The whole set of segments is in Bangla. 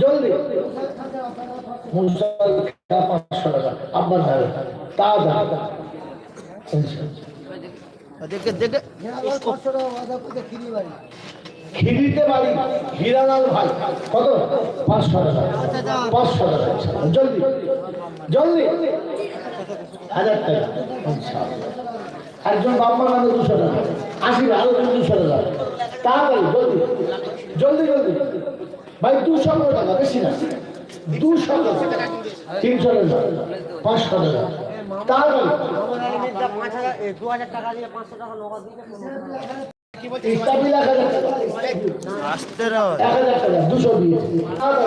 জলদি। পাঁচশো টাকা আব্বার ধারে তা দাদা দেখে দেখে। খিরিতে বাড়ি হিরালাল ভাই কত? পাঁচশো টাকা। পাঁচশো টাকা জলদি জলদি। হাজার টাকা ইনশাআল্লাহ। একজন বাবা নামে দুশো টাকা আশি আরও দুশো টাকা। তাড়াতাড়ি জলদি। জলদি জলদি। ভাই দুশো টাকা বেশি না। দুশো টাকা তিনশো টাকা পাঁচশো টাকা টাকা টাকা টাকা টাকা দুশো দিয়ে টাকা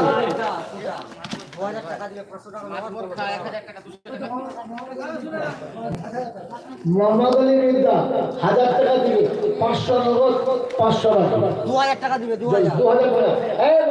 মোহাম্মদ আলী মির্জা হাজার টাকা দিবে পাঁচশো নগদ পাঁচশো টাকা দু হাজার টাকা দিবে দু হাজার। হাজার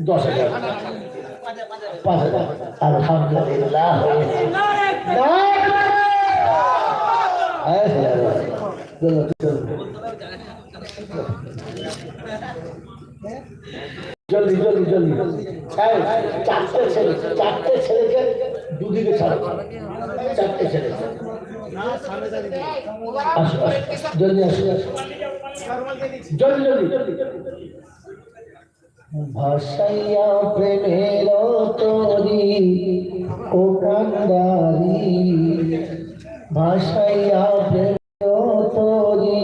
দশ হাজার পাঁচ হাজার জলদি জলদি জলদি চারটে ছেলে, চারটে ছেলেকে দুদিকে ছাড়ো। চারটে ছেলে। জলদি আসো, জলদি জলদি ভাসাইয়া প্রেমের তরি ও কান্দারি। ভাসাইয়া প্রেমের তরি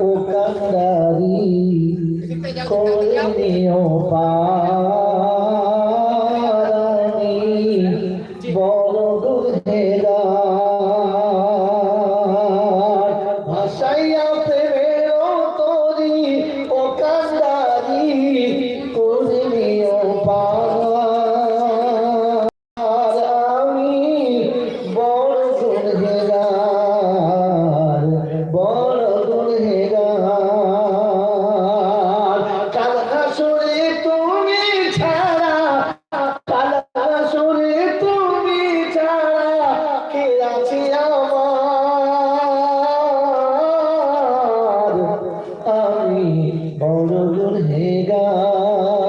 ও কান্দারি। করে নিও পারানি বড় গুণগার আমি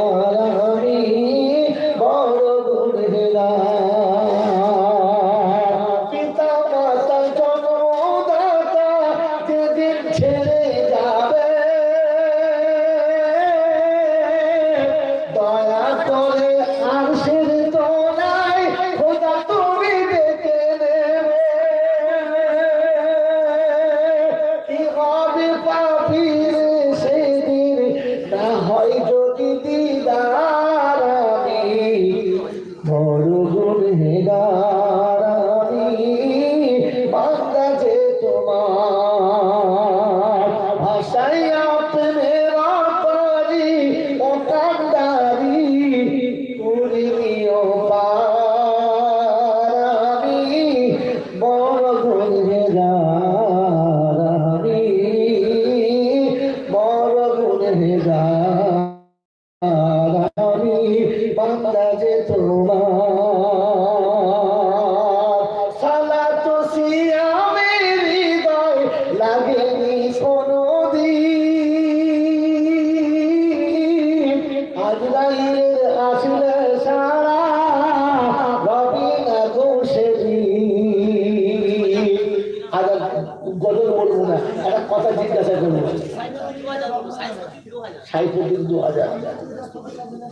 সাইফুদ্দিন দু হাজার।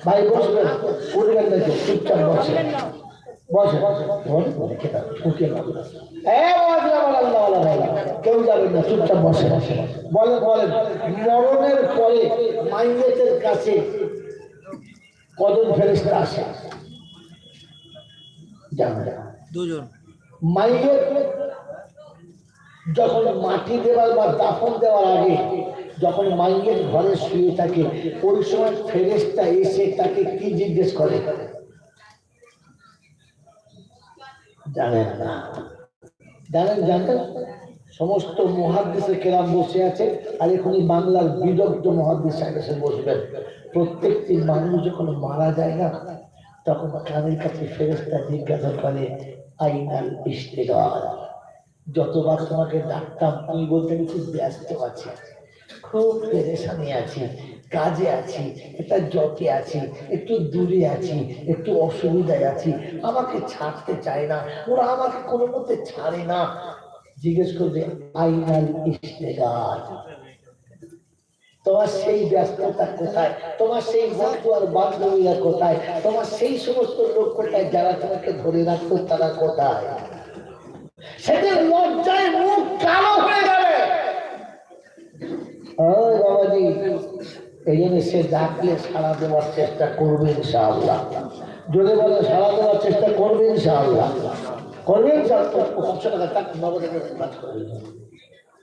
ভাই বসবেন। উঠবেন না চুপচাপ বসে। কেউ যাবেন না। চুপচাপ বসে বসে বলেন বলেন। মরণের পরে মাইয়েতের কাছে কজন ফেরেস্তা আসে? দুজন। যখন মাটি দেওয়ার বা দাফন দেওয়ার আগে যখন মাইয়ের ঘরে শুয়ে থাকে, ওই সময় ফেরেশতা এসে তাকে কি জিজ্ঞেস করে? জানেন না। জানেন জানেন সমস্ত মহাদেশের কেরাম বসে আছে, আর এখনই বাংলার বিদগ্ধ মহাদেশ এসে বসবেন। প্রত্যেকটি মানুষ যখন মারা যায় না, তখন কানের কাছে ফেরেস্তা জিজ্ঞাসা করে, আইনাল ইস্তেগার যতবার তোমাকে ডাকতাম তুমি বলতে খুব ব্যস্ত আছি। আছি, কাজে আছি জটে আছি, একটু দূরে আছি, একটু অসুবিধায় আছি। আমাকে ছাড়তে চায় না, ওরা আমাকে কোনো মতে ছাড়ে না। জিজ্ঞেস করবে আইনাল ইস্তেগার তোমার সেই ব্যস্ততা কোথায়? তোমার সেই বন্ধু আর বান্ধবীরা কোথায়? তোমার সেই সমস্ত লোক কোথায় যারা তোমাকে ধরে রাখতো, তারা কোথায়? সেদিন লজ্জায় মুখ কালো হয়ে ওই বাবাজি। এই জন্য সে ডাকলে সাড়া দেওয়ার চেষ্টা করবে ইনশাআল্লাহ। যদি বলে সাড়া দেওয়ার চেষ্টা করবে ইনশাআল্লাহ। করবে ইনশাআল্লাহ। পাঁচশো টাকা তাক নগদে কাজ করে দিন।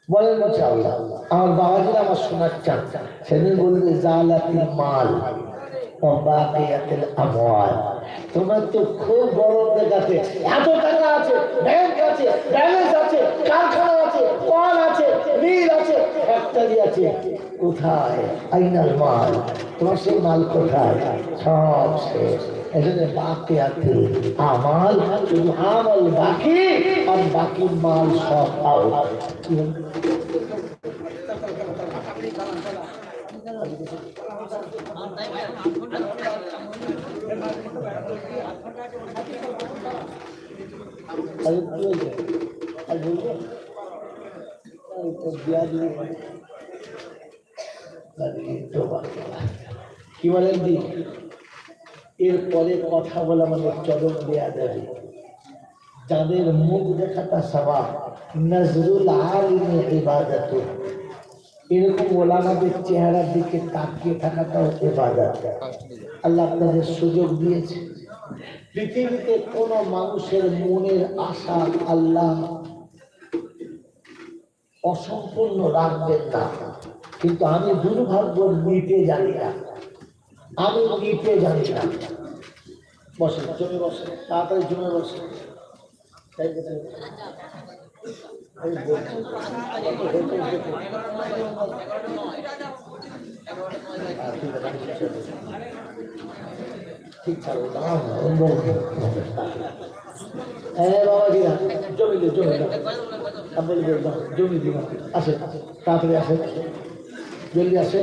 বলেন, ইনশাআল্লাহ। আমার বাবাজিরা আমার চান সেদিন বলবে মাল তোমার তো খুব বড় দেখাচ্ছে এত টাকা আছে, ব্যাংক আছে, ব্যালেন্স আছে, কারখানা আছে, কল আছে মিল আছে ফ্যাক্টরি আছে কোথায়? আইনাল মাল। তোমার সেই মাল কোথায়? সব শেষ। এখানে বাকি আছে আমাল শুধু আমল, বাকি? আর বাকি মাল সব হয়েছে? আর বলব? এই তো বিয়া দিয়ে দিবি। আরে তো বাবা। কি বলেন দি? এরপরে কথা বলা মানে চরম দেয়া যাবে যাদের মুখ দেখাটা স্বভাব, নজরুল আলিমে এরকম ওলামাদের চেহারার দিকে তাকিয়ে থাকাটাও ইবাদত। আল্লাহ আপনাদের সুযোগ দিয়েছে। পৃথিবীতে কোনো মানুষের মনের আশা আল্লাহ অসম্পূর্ণ রাখবেন না কিন্তু আমি দুর্ভাগ্য নিতে জানি না আমি নিতে জানি না বসে জমে বসে তাড়াতাড়ি জমে বসে তাই আমি। হ্যাঁ, ঠিক আছে, আমি শেষ তাড়াতাড়ি আসে জলদি আসে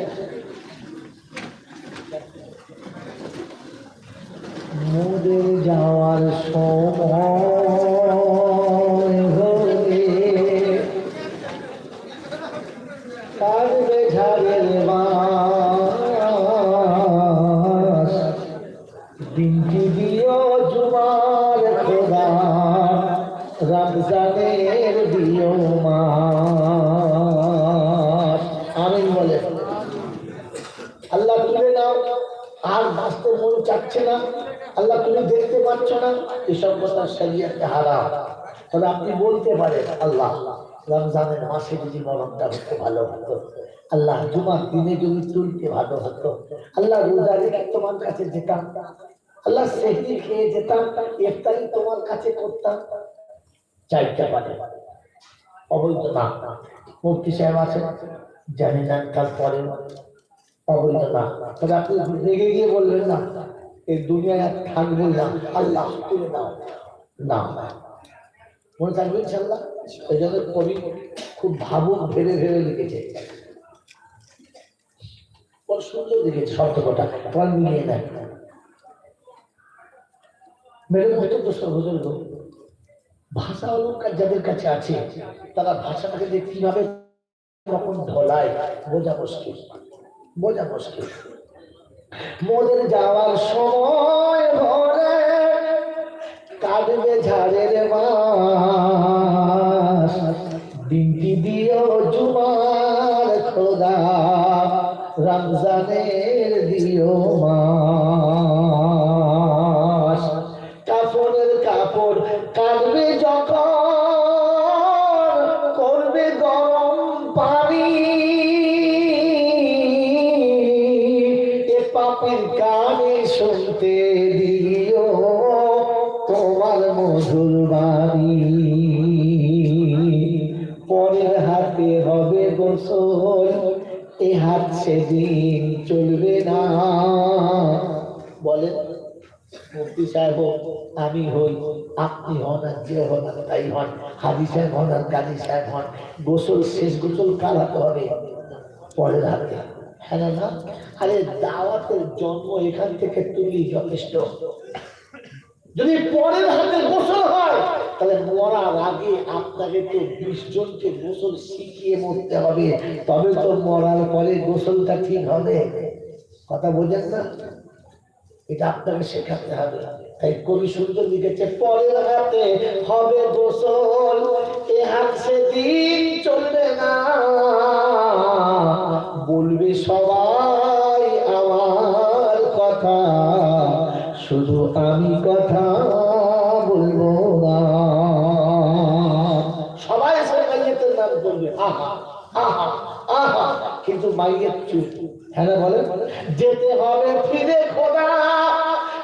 মোদের যাওয়ার সময় আমিন বলে। আল্লাহ তুলে নাও, আর বাঁচতে মন চাচ্ছে না। আল্লাহ তুমি দেখতে পাচ্ছ না, এসব কথা শরীয়তে হারাম। তবে আপনি বলতে পারেন, আল্লাহ, রমজানের মাসে যদি মরণটা হতে, ভালো হতো। আল্লাহ জুমার দিনে যদি তুলতে ভালো হতো। আল্লাহ রোজা রেখে তোমার কাছে যেতাম। আল্লাহ সেহরি খেয়ে যেতাম, ইফতারি তোমার কাছে করতাম। চাইতে পারে। অবৈধ না মুফতি সাহেব আছে জানি না কাল পরে অবৈধ না তবে আপনি রেগে গিয়ে বলবেন না এই দুনিয়ায় থাকবে না, আল্লাহ তুলে দাও। না। মনে থাকবে ইনশাল্লাহ ওই জন্য কবি খুব ভাবুক, ভেবে ভেবে লিখেছে। ওর সুন্দর লিখেছে শব্দ কটা তোমার মিলিয়ে নেয় মেরে হয়তো তো সর্বজন ভাষা অলঙ্কার যাদের কাছে আছে, তারা ভাষাটাকে যে কীভাবে কখন ঢলায় বোঝা মুশকিল। বোঝা মুশকিল। মোদের যাওয়ার সময় ভরে কাটবে ঝাড়ের মাস দিনটি দিও জুমার খোদা, রমজানের দিও মাস আপনি হন আর যে হন আর তাই হন। হাজি সাহেব হন আর কাজী সাহেব হন। গোসল শেষ, গোসল কার হাতে হবে। পরের হাতে। হ্যাঁ না আরে দাওয়াতের জন্ম এখান থেকে যথেষ্ট। যদি পরের হাতে গোসল হয়, তাহলে মরার আগে আপনাকে তো বিশ জনকে গোসল শিখিয়ে মরতে হবে। তবে তো মরার পরে গোসলটা ঠিক হবে। কথা বোঝেন না? এটা আপনাকে শেখাতে হবে। তাই কবি সুন্দর লিখেছে, পরের হাতে হবে গোসল, এ হাত সেদিন চলবে না। বলবে সবাই আমার কথা, শুধু আমি কথা বলব না। সবাই মাইয়েতের নাম করবে, আহা আহা আহা। কিন্তু মাইয়ের চুপ। হ্যাঁ বলে যেতে হবে ফিরে খোদা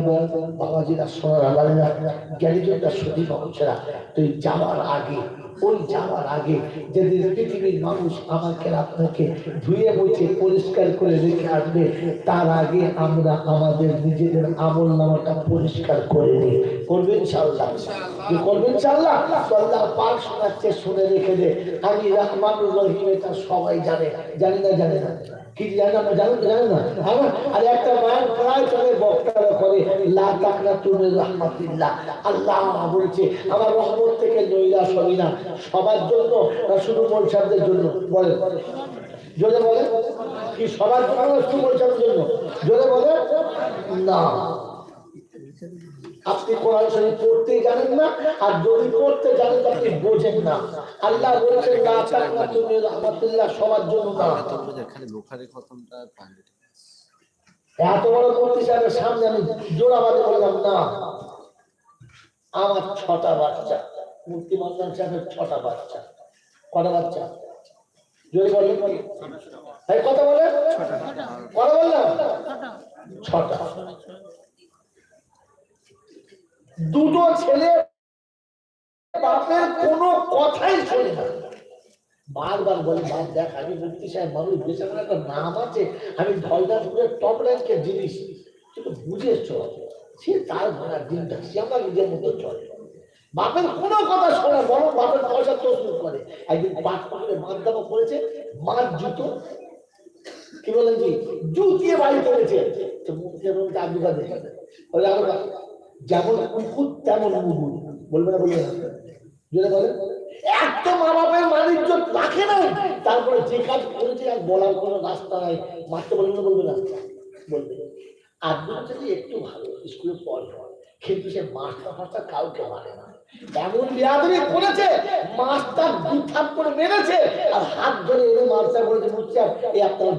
মুহাম্মদ বাবাজিরা সোনার আলাদা গ্যারিজনটা সত্যি তুই যাওয়ার আগে ওই যাওয়ার আগে যেদিন পৃথিবীর মানুষ আমাকে আপনাকে ধুয়ে মুছে পরিষ্কার করে রেখে আসবে তার আগে আমরা আমাদের নিজেদের আমল নামাটা পরিষ্কার করে নিই। করবেন ইনশাআল্লাহ? কি করবেন ইনশাআল্লাহ? তো আল্লাহ পাক শোনাচ্ছে শুনে রেখে দে। আমি রহমানুর রহিম এটা সবাই জানে জানি না জানে না। কি জানে না জানেন জানেন না? হ্যাঁ আর একটা মায়ের প্রায় চলে, বক্তারা করে, লা তাকনা বলছে, আমার রহমত থেকে নৈরাশ হবি সবার জন্য শুধু মনসারদের জন্য? বলে জোরে বলে কি সবার জন্য শুধু জন্য? জোরে বলে না। আপনি কোরআন শরীফ পড়তে জানেন না আর যদি পড়তে জানেন আপনি বোঝেন না। আল্লাহ বলেছেন লা তাকনা তুমি রহমাতিল্লাহ সবার জন্য না। খালি বোখারি খতমটা পাঞ্জাবি এত বড় মন্ত্রী সাহেবের সামনে আমি জোড়াবাদে বললাম না আমার ছটা বাচ্চা মুক্তি মন্দান সাহেবের ছটা বাচ্চা। কটা বাচ্চা? জোরে বলেন কথা বলে কটা বললাম? ছটা। দুটো ছেলে বাপের কোনো কথাই শোনে না। বারবার বলি, বাপ, দেখ, আমি মুক্তি সাহেব মানুষ আমার একটা নাম আছে, আমি ধলদাসপুরের টপ র্যাঙ্কের জিনিস। তুই তো বুঝে চল সে তার ভাড়ার দিনটা, সে আমার নিজের মতো চলে। বাপের কোনো কথা শোনে বরং বাপের পয়সা তসরুপ করে। একদিন পাকড়ে মার দামা করেছে, মার জুতো, কি বলেন জি জুতিয়ে বাড়ি করেছে তো মুখে বলতে আব্দু কাদের ওই আরও যেমন কুকুর, তেমন মুগুর বলবে না, বলবে যদি বলেন এত মা রাখে তারপরে যে কাজ করেছে আর বলার কোনো রাস্তা নাই। বলবে না বলবে না। বলবে। দুটো যদি একটু ভালো স্কুলে কিন্তু সে মাস্টার ফাস্টার কাউকে মানে না। এমন করেছে, মাস্টার করে মেরেছে, আর হাত ধরে এনে মাস্টার বলেছে, বুঝছে এই আপনার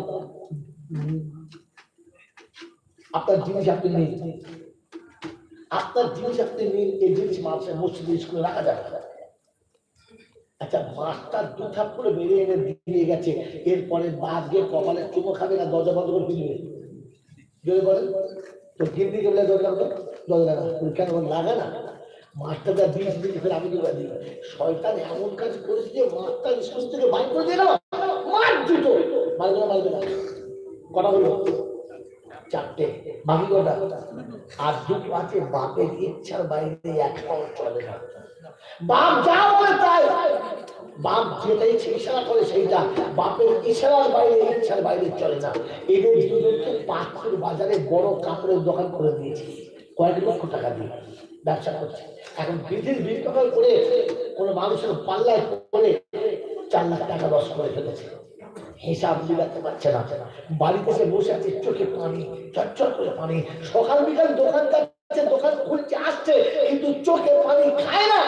আপনার জিনিস আপনি নেই আপনার জিনিস আপনি নিন, এই জিনিস মাস্টার মসজিদ স্কুলে রাখা যাবে আচ্ছা মাস্টার দু থাপ করে মেরে এনে দিয়ে গেছে, এরপরে বাদ গিয়ে কপালে চুমো খাবে না, দরজা বন্ধ করে ফিরবে যদি বলেন। তো গিন্দি বলে দরজা বন্ধ, দরজা লাগা কেন লাগা না। মাস্টার যা দিয়েছে ফের আমি দিবা দিই শয়তান এমন কাজ করেছে যে মাস্টার স্কুল থেকে বাইর করে দিয়ে গেল। মার দুটো মারবে না মারবে না। কটা হলো? চারটে, বাকি কটা? আর দুটো আছে, বাপের ইচ্ছার বাইরে একটাও চলে না। বাপ যা বলে তাই। বাপ যেটা ইশারা করে সেইটা। বাপের ইশারার বাইরে, ইচ্ছার বাইরে চলে না। এদের দুজনকে পাথর বাজারে বড় কাপড়ের দোকান করে দিয়েছে। কয়েক লক্ষ টাকা দিয়ে ব্যবসা করছে। এখন বিধির বিজ্ঞাপন করে কোনো মানুষের পাল্লায় করে চার লাখ টাকা লস করে ফেলেছে। হিসাব মিলাতে পারছে না। বাড়িতে এসে বসে আছে, চোখে পানি, চচ্চর করে পানি। সকাল বিকাল দোকান দোকান খুলছে, আসছে, কিন্তু চোখে খায় না।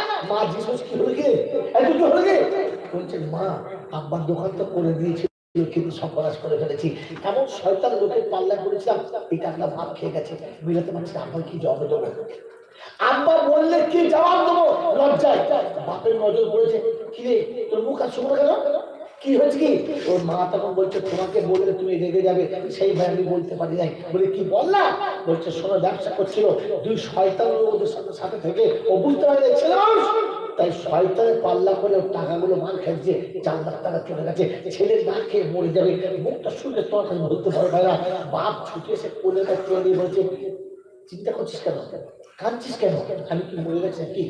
দোকান তো করে দিয়েছি করে ফেলেছি। লোকের পাল্লা খেয়ে গেছে। আব্বার কি আব্বা বললে কি জবাব দেবো? লজ্জায়। বাপের নজর পড়েছে। কি রে, তোর মুখ আর শুকনো কেন? কি হয়েছে কি? ওর মা তখন বলছে, তোমাকে বললে তুমি রেগে যাবে। সেই ভাই আমি বলতে পারি নাই। বলে, কি বললাম? বলছে শোনো ব্যবসা করছিল। দুই শয়তান ওদের সাথে সাথে থেকে ও বুঝতে পারে ছেলে মানুষ! তাই শয়তানের পাল্লা করে টাকাগুলো মার খাচ্ছে চার লাখ টাকা চলে গেছে। ছেলে না খেয়ে মরে যাবে। মুখটা শুনে তোমার কাছে বলতে পারবে না বাপ ছুটে এসে কোলে কাছে নিয়ে বলছে, চিন্তা করছিস কেন? কাঁদছিস কেন? আমি কি মরে গেছি নাকি?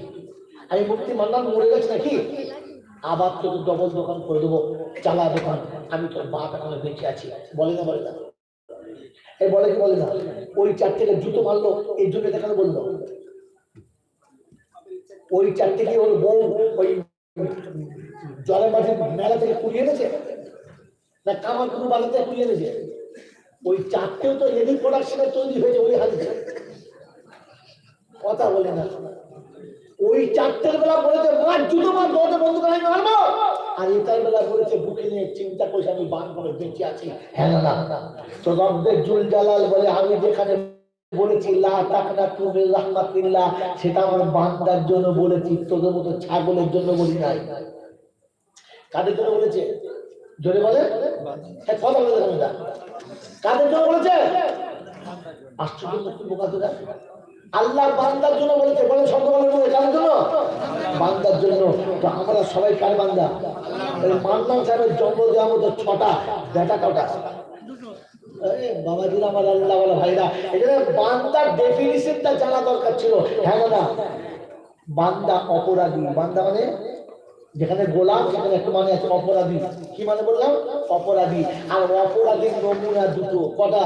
আমি মুক্তি মানলাম মরে গেছি নাকি? আবার তোকে ডবল দোকান করে দেবো। চালা দোকান, আমি তোর বাপ এখনও বেঁচে আছি। বলে না বলে না। এই বলে কি, বলে না? ওই চারটে জুতো মারলো, এই জন্য দেখানো বলল। ওই চারটে কি ওর বউ ওই জলের মাঝে মেলা থেকে কুড়িয়ে এনেছে? না কামার কোনো বাজার থেকে কুড়িয়ে এনেছে? ওই চারটেও তো এদিক প্রোডাকশনে তৈরি হয়েছে ওই হাদিসে কথা বলে না। ওই চারটের বেলা বলেছে মার জুতো মার দরজা বন্ধ করে মারবো আর এটার বেলা বলেছে, বুকে নিয়ে চিন্তা করছে আমি বান করে বেঁচে আছি। হ্যাঁ না। তো রব্বের জুল জালাল বলে, আমি যেখানে বলেছি সেটা আমার বান্দার জন্য বলেছি, তোদের মতো ছাগলের জন্য বলি নাই। কাদের জন্য বলেছে? জোরে বলে। হ্যাঁ কথা বলে কাদের জন্য বলেছে? আশ্চর্য আল্লাহ বান্দার জন্য বলেছে, বলে শব্দ জন্য? বান্দার জন্য। তো আমরা সবাই কার বান্দা? এই মান্নান সাহেবের জন্ম দেওয়ার মতো ছটা বেটা কটা? বাবাজিরা আমার আল্লাহ ভাইরা। এখানে বান্দার ডেফিনিশনটা জানা দরকার ছিল। হ্যাঁ বান্দা অপরাধী। বান্দা মানে? যেখানে গোলাম, সেখানে একটু মানে আছে, অপরাধী। কি মানে বললাম? অপরাধী। আর অপরাধীর নমুনা দুটো। কটা?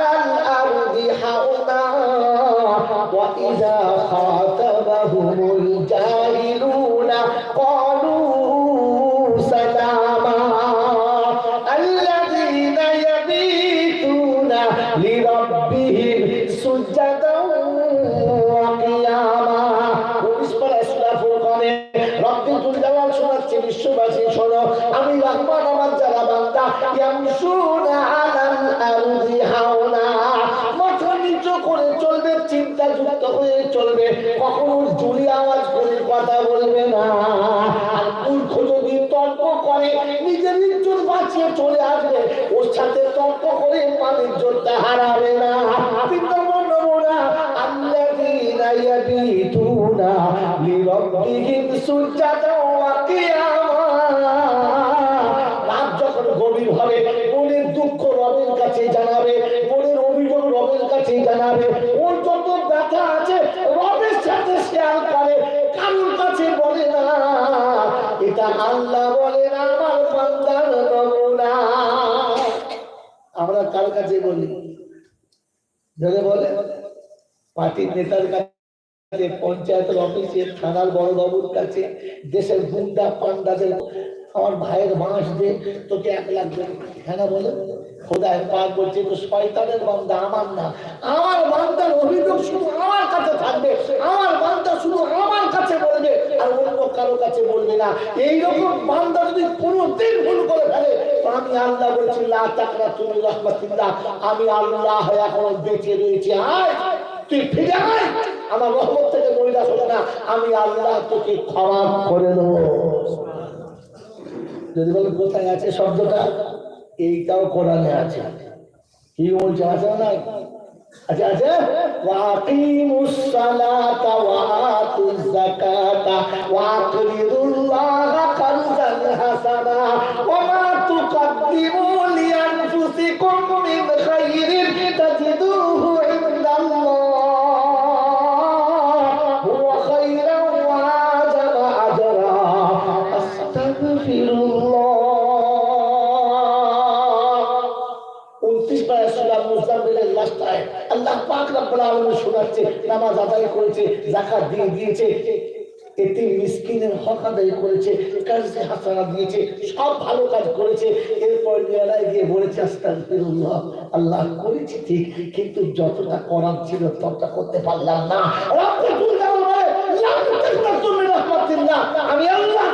ওয়া ইযা চলবে, কখনো জুড়ি আওয়াজ করে কথা বলবে না। আর মূর্খ যদি তর্ক করে, নিজের ইজ্জত বাঁচিয়ে চলে আসবে, ওর সাথে তর্ক করে পানির জোরটা হারাবে না। মনে আল্লাযীনা ইয়াবিতুনা লিরাব্বিহিম আমরা কাছে বলি। যদি বলে, পার্টির নেতার কাছে, পঞ্চায়েতের অফিসে থানার বড় বাবুর কাছে, দেশের গুন্ডা, পান্ডাদের আমার ভাইয়ের বাঁশ দে, তোকে এক লাখ দেবে। হ্যাঁ বলে? খোদায় পাক বলছে তো শয়তানের বান্দা আমার না। আমার বান্দার অভিযোগ শুধু আমার কাছে থাকবে। আমার বান্দা শুধু আমার কাছে বলবে আর অন্য কারও কাছে বলবে না। এইরকম বান্দা যদি কোনোদিন ভুল করে ফেলে আমি আল্লাহ বলছি, লা তাকরা তুমি রহমাতিল্লাহ। আমি আল্লাহ এখন বেঁচে রয়েছি। আয়, তুই ফিরে আয়। আমার রহমত থেকে মহিলা হলো না। আমি আল্লাহ তোকে ক্ষমা করে দেবো। যদি বলে কোথায় আছে শব্দটা এইটাও কোরআনে আছে। কি বলছে আছে না আচ্ছা আছে পাক শোনাচ্ছে, নামাজ আদায় করেছে দিয়ে দিয়েছে এতে মিসকিনের হক আদায় করেছে, কাজে হাসানা দিয়েছে, সব ভালো কাজ করেছে, এরপর গিয়ে বলেছে আল্লাহ করেছি ঠিক, কিন্তু যতটা করার ছিল ততটা করতে পারলাম না। আমি আল্লাহ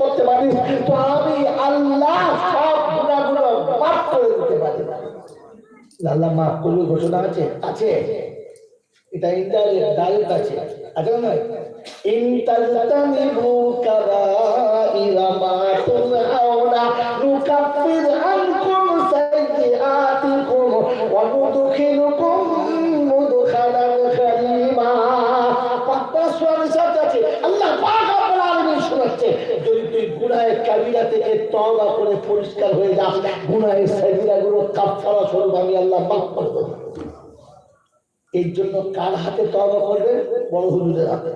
করতে পারি, তো আমি আল্লাহ সব গুনাহগুলো মাফ করে দিতে পারি আল্লাহ মাফ করবে ঘোষণা আছে? আছে। এটা ইন্টারনেট ডাইরেক্ট আছে। আছে না ইন্টারতানিবু কাবাইরা মা থেকে তওবা করে পরিষ্কার হয়ে যাস গুনাহের সাগিরাগুলো কাফফারা স্বরূপ আমি আল্লাহ মাফ করে দেবো এর জন্য কার হাতে তবা করবে বড় হুজুরের হাতে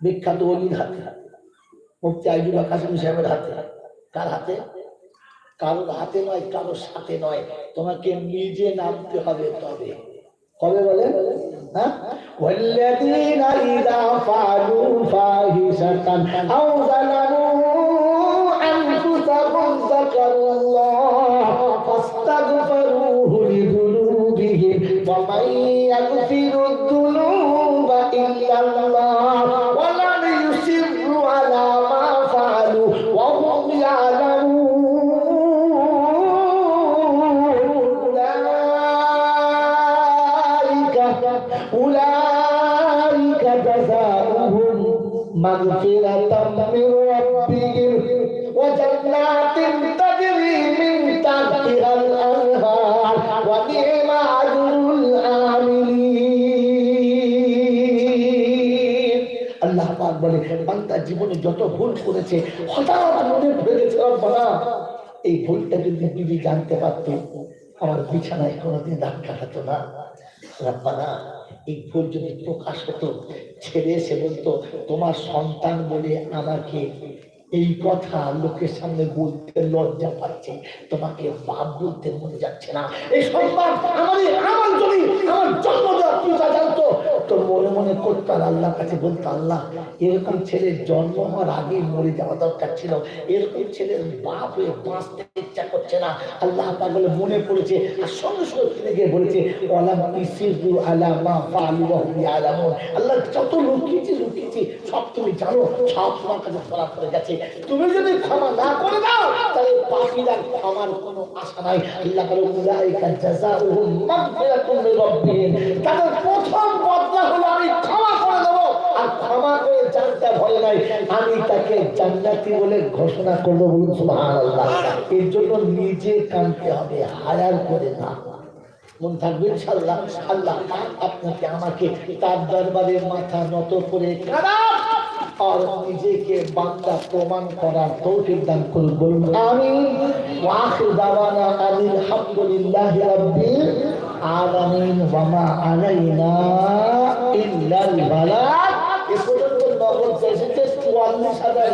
বিখ্যাত অলির হাতে মুফতি আইজুবা কাসিম সাহেবের হাতে কার হাতে কারোর হাতে নয় কারোর সাথে নয় তোমাকে নিজে নামতে হবে তবে কবে বলে হ্যাঁ والذين إذا فعلوا فاحشة أو ظلموا أنفسهم ذكروا الله বান্দা জীবনে যত ভুল করেছে, হঠাৎ মনে গেছে এই ভুলটা যদি বিবি জানতে পারত, আমার বিছানায় কোনোদিন দাগ কাটাতো না। রব্বানা, এই ভুল যদি প্রকাশ হতো, ছেড়ে এসে বলতো, তোমার সন্তান বলে আমাকে এই কথা লোকের সামনে বলতে লজ্জা পাচ্ছে। তোমাকে বাপ বলতে মনে যাচ্ছে না। এই সন্তান আমারই আমার জমি, আমার জন্ম দেওয়া পিতা জানতো তো? মনে মনে করতো আর আল্লাহর কাছে, বলতো আল্লাহ, এরকম ছেলের জন্ম হওয়ার আগে মরে যাওয়া দরকার ছিল। এরকম ছেলের বাপ হয়ে বাঁচতে ইচ্ছা করছে না। আল্লাহ পাগলে মনে পড়েছে আর সঙ্গে সঙ্গে ফিরে গিয়ে বলেছে, ওয়ালাম ইসিরু আলা মা ফালু ইয়ালামুন। আল্লাহ যত লুকিয়েছি লুকিয়েছি, সব তুমি জানো, সব তোমার কাছে ধরা পড়ে গেছে। তুমি যদি ক্ষমা না করে দাও, তাহলে পাপিরা ক্ষমার কোনো আশা নাই। আল্লাহ বলে, উলাইকা জাযাউহুম মাগফিরাতুম মির রাব্বিহিম তাদের প্রথম বদলা হলো, আমি ক্ষমা করে দেবো। আর ক্ষমা করে জানতে ভয় নাই। আমি তাকে জান্নাতি বলে ঘোষণা করব বলুন, সুবহানাল্লাহ। এর জন্য নিজে কানতে হবে, হায়ার করে না। মন থাকবে ইনশাআল্লাহ। আল্লাহ আপনাকে আমাকে তার দরবারে মাথা নত করে কাঁদা আর নিজেকে বান্দা প্রমাণ করার তৌফিক দান করুন, বলুন। আমিন। ওয়া আখির দাওয়ানা আনিল হামদুলিল্লাহি রাব্বিল আলামিন ওয়া মা আলাইনা ইল্লাল বালাগ এ পর্যন্ত নগদ এসেছে চুয়াল্লিশ হাজার